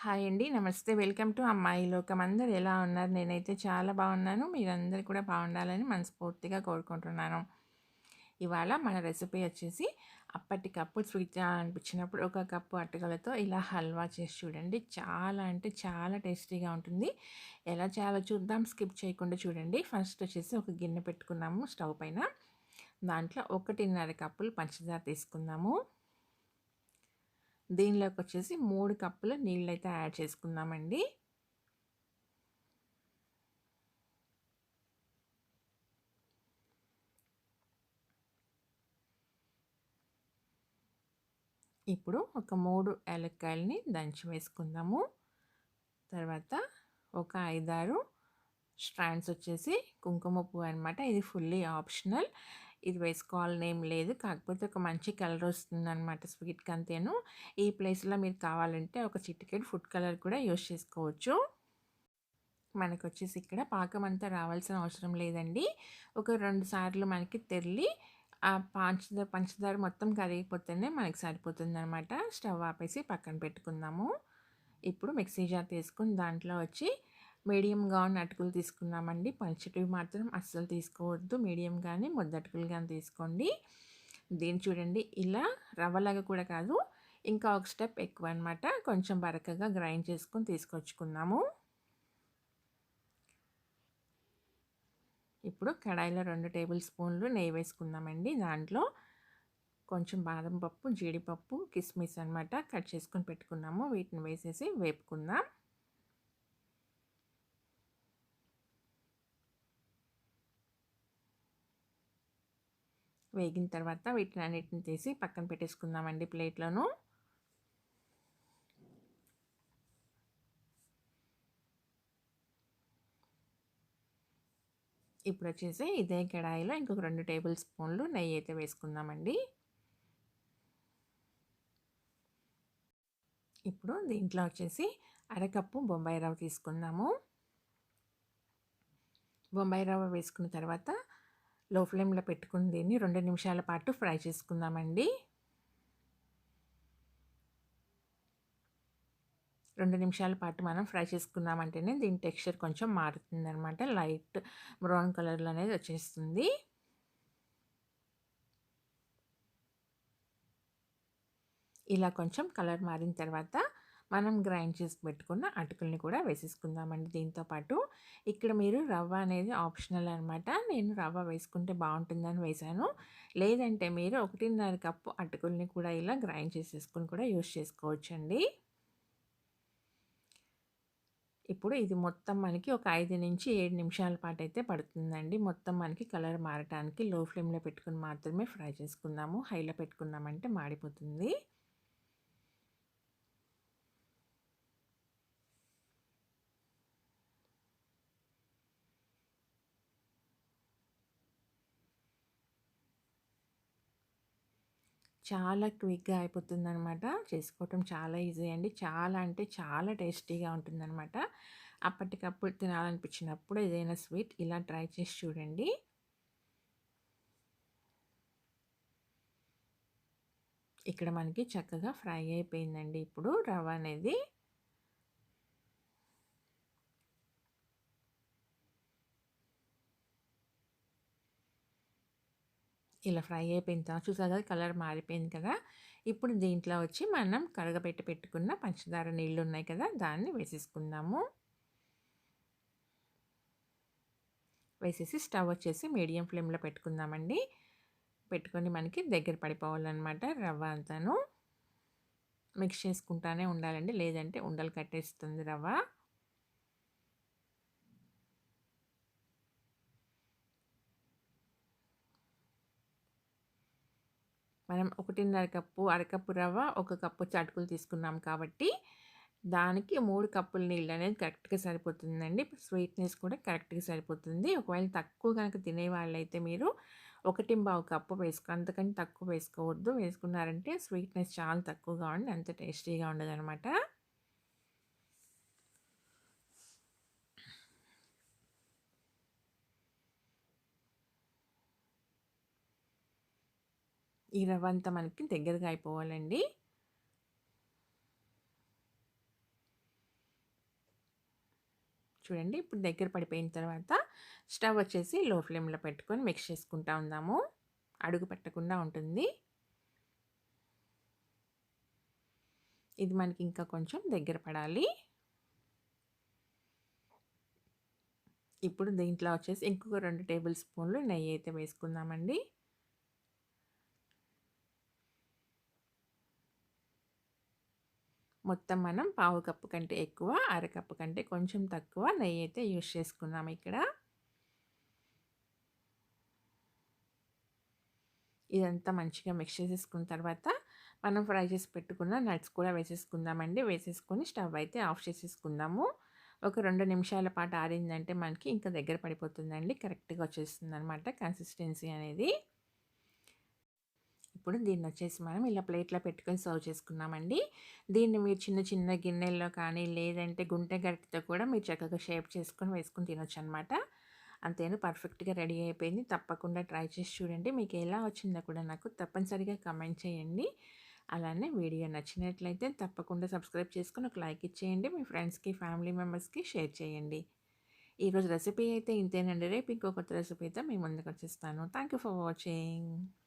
Hi అండి. నమస్తే. Welcome to అమ్మాయి లోకం. అందరు ఎలా ఉన్నారు? నేనైతే చాలా బాగున్నాను. మీరందరూ కూడా బాగుండాలని మనస్ఫూర్తిగా కోరుకుంటున్నాను. ఇవాళ మన రెసిపీ వచ్చేసి అప్పటికప్పుడు స్వీట్ అనిపించినప్పుడు ఒక కప్పు అటుకలతో ఇలా హల్వా చేసి చూడండి. చాలా అంటే చాలా టేస్టీగా ఉంటుంది. ఎలా చేయాలో చూద్దాం. స్కిప్ చేయకుండా చూడండి. ఫస్ట్ వచ్చేసి ఒక గిన్నె పెట్టుకున్నాము స్టవ్ పైన. దాంట్లో 1.5 కప్పులు పంచదార తీసుకుందాము. దీనిలోకి వచ్చేసి మూడు కప్పుల నీళ్ళైతే యాడ్ చేసుకుందామండి. ఇప్పుడు ఒక మూడు ఏలక్కాయలని దంచి వేసుకుందాము. తర్వాత ఒక 5, 6 స్ట్రాండ్స్ వచ్చేసి కుంకుమ పువ్వు అనమాట. ఇది ఫుల్లీ ఆప్షనల్. ఇది వేసుకోవాలని ఏం లేదు. కాకపోతే ఒక మంచి కలర్ వస్తుందన్నమాట స్వీట్‌కి అంతేను. ఈ ప్లేస్‌లో మీరు కావాలంటే ఒక చిటికెట్ ఫుడ్ కలర్ కూడా యూజ్ చేసుకోవచ్చు. మనకొచ్చేసి ఇక్కడ పాకం అంతా రావాల్సిన అవసరం లేదండి. ఒక రెండు సార్లు మనకి తెల్లి ఆ పంచదార పంచదార మొత్తం కరిగిపోతేనే మనకి సరిపోతుందనమాట. స్టవ్ ఆపేసి పక్కన పెట్టుకుందాము. ఇప్పుడు మిక్సీ జార్ తీసుకొని దాంట్లో వచ్చి మీడియంగా ఉన్న అటుకులు తీసుకున్నామండి. పల్చటివి మాత్రం అస్సలు తీసుకోవద్దు. మీడియం గానీ, ముద్దటుకులు తీసుకోండి. దీన్ని చూడండి ఇలా రవ్వలాగా కూడా కాదు. ఇంకా ఒక స్టెప్ ఎక్కువ అనమాట. కొంచెం బరకగా గ్రైండ్ చేసుకొని తీసుకొచ్చుకున్నాము ఇప్పుడు కడాయిలో రెండు టేబుల్ స్పూన్లు నెయ్యి వేసుకుందామండి. దాంట్లో కొంచెం బాదం పప్పు, జీడిపప్పు, కిస్మిస్ అనమాట కట్ చేసుకొని పెట్టుకున్నాము. వీటిని వేసేసి వేపుకుందాం. వేగిన తర్వాత వీటిని అన్నిటిని తీసి పక్కన పెట్టేసుకుందామండి ప్లేట్లను ఇప్పుడు వచ్చేసి ఇదే కడాయిలో ఇంకొక రెండు టేబుల్ స్పూన్లు నెయ్యి అయితే వేసుకుందామండి. ఇప్పుడు దీంట్లో వచ్చేసి అరకప్పు బొంబాయి రవ్వ తీసుకుందాము. బొంబాయి రవ్వ వేసుకున్న తర్వాత లో ఫ్లేమ్‌లో పెట్టుకుని దీన్ని రెండు నిమిషాల పాటు ఫ్రై చేసుకుందామండి. రెండు నిమిషాల పాటు మనం ఫ్రై చేసుకున్నామంటేనే దీని టెక్స్చర్ కొంచెం మారుతుందనమాట. లైట్ బ్రౌన్ కలర్‌లో అనేది వచ్చేస్తుంది. ఇలా కొంచెం కలర్ మారిన తర్వాత మనం గ్రైండ్ చేసి పెట్టుకున్న అటుకుల్ని కూడా వేసేసుకుందామండి దీంతో పాటు. ఇక్కడ మీరు రవ్వ అనేది ఆప్షనల్ అనమాట. నేను రవ్వ వేసుకుంటే బాగుంటుందని వేశాను. లేదంటే మీరు 1.5 కప్పు అటుకుల్ని కూడా ఇలా గ్రైండ్ చేసేసుకుని కూడా యూజ్ చేసుకోవచ్చండి. ఇప్పుడు ఇది మొత్తం మనకి ఒక 5-7 నిమిషాల పాటైతే పడుతుందండి. మొత్తం మనకి కలర్ మారటానికి లో ఫ్లేమ్‌లో పెట్టుకొని మాత్రమే ఫ్రై చేసుకుందాము. హైలో పెట్టుకున్నామంటే మాడిపోతుంది. చాలా క్విక్‌గా అయిపోతుందనమాట. చేసుకోవటం చాలా ఈజీ అండి. చాలా అంటే చాలా టేస్టీగా ఉంటుందనమాట. అప్పటికప్పుడు తినాలనిపించినప్పుడు ఏదైనా స్వీట్ ఇలా ట్రై చేసి చూడండి. ఇక్కడ మనకి చక్కగా ఫ్రై అయిపోయిందండి ఇప్పుడు రవ్వ అనేది. ఇలా ఫ్రై అయిపోయిన తర్వాత చూసారు కదా కలర్ మారిపోయింది కదా! ఇప్పుడు దీంట్లో వచ్చి మనం కడగబెట్టి పెట్టుకున్న పంచదార నీళ్ళు ఉన్నాయి కదా! దాన్ని వేసేసుకుందాము. వేసేసి స్టవ్ వచ్చేసి మీడియం ఫ్లేమ్‌లో పెట్టుకుందామండి. పెట్టుకొని మనకి దగ్గర పడిపోవాలనమాట రవ్వ అంతాను. మిక్స్ చేసుకుంటానే ఉండాలండి. లేదంటే ఉండలు కట్టేస్తుంది రవ్వ. మనం 1.5 కప్పు, అరకప్పు రవ్వ, ఒక కప్పు అటుకులు తీసుకున్నాం కాబట్టి దానికి మూడు కప్పుల నీళ్ళనేది కరెక్ట్‌గా సరిపోతుందండి. స్వీట్‌నెస్ కూడా కరెక్ట్‌గా సరిపోతుంది. ఒకవేళ తక్కువ కనుక తినే వాళ్ళైతే మీరు 1.25 కప్పు వేసుకో అంతకంటే తక్కువ వేసుకోవద్దు. వేసుకున్నారంటే స్వీట్‌నెస్ చాలా తక్కువగా ఉండి అంత టేస్టీగా ఉండదనమాట. ఈ రవ్వ అంతా మనకి దగ్గరగా అయిపోవాలండి. చూడండి ఇప్పుడు దగ్గర పడిపోయిన తర్వాత స్టవ్ వచ్చేసి లో ఫ్లేమ్లో పెట్టుకొని మిక్స్ చేసుకుంటా ఉందాము. అడుగు పెట్టకుండా ఉంటుంది. ఇది మనకి ఇంకా కొంచెం దగ్గర పడాలి. ఇప్పుడు దీంట్లో వచ్చేసి ఇంకొక రెండు టేబుల్ స్పూన్లు నెయ్యి అయితే వేసుకుందామండి. మొత్తం మనం పావు కప్పు కంటే ఎక్కువ అరకప్పు కంటే కొంచెం తక్కువ నెయ్యి అయితే యూస్ చేసుకున్నాం ఇక్కడ. ఇదంతా మంచిగా మిక్స్ చేసేసుకున్న తర్వాత మనం ఫ్రై చేసి పెట్టుకున్న నట్స్ కూడా వేసేసుకుందామండి. వేసేసుకొని స్టవ్ అయితే ఆఫ్ చేసేసుకుందాము. ఒక రెండు నిమిషాల పాటు ఆరిందంటే మనకి ఇంకా దగ్గర పడిపోతుందండి. కరెక్ట్గా వచ్చేస్తుంది అనమాట కన్సిస్టెన్సీ అనేది. ఇప్పుడు దీన్ని వచ్చేసి మనం ఇలా ప్లేట్లో పెట్టుకొని సర్వ్ చేసుకున్నామండి. దీన్ని మీరు చిన్న చిన్న గిన్నెల్లో కానీ లేదంటే గుంటె గరిటతో కూడా మీరు చక్కగా షేప్ చేసుకొని వేసుకొని తినొచ్చు అనమాట అంతేను పర్ఫెక్ట్గా రెడీ అయిపోయింది. తప్పకుండా ట్రై చేసి చూడండి. మీకు ఎలా వచ్చిందో కూడా నాకు తప్పనిసరిగా కమెంట్ చేయండి. అలానే వీడియో నచ్చినట్లయితే తప్పకుండా సబ్స్క్రైబ్ చేసుకొని ఒక లైక్ ఇచ్చేయండి. మీ ఫ్రెండ్స్కి ఫ్యామిలీ మెంబర్స్కి షేర్ చేయండి. ఈరోజు రెసిపీ అయితే ఇంతేనండి. రేపు ఇంకో కొత్త రెసిపీతో మీ ముందుకు వచ్చేస్తాను. Thank you for watching.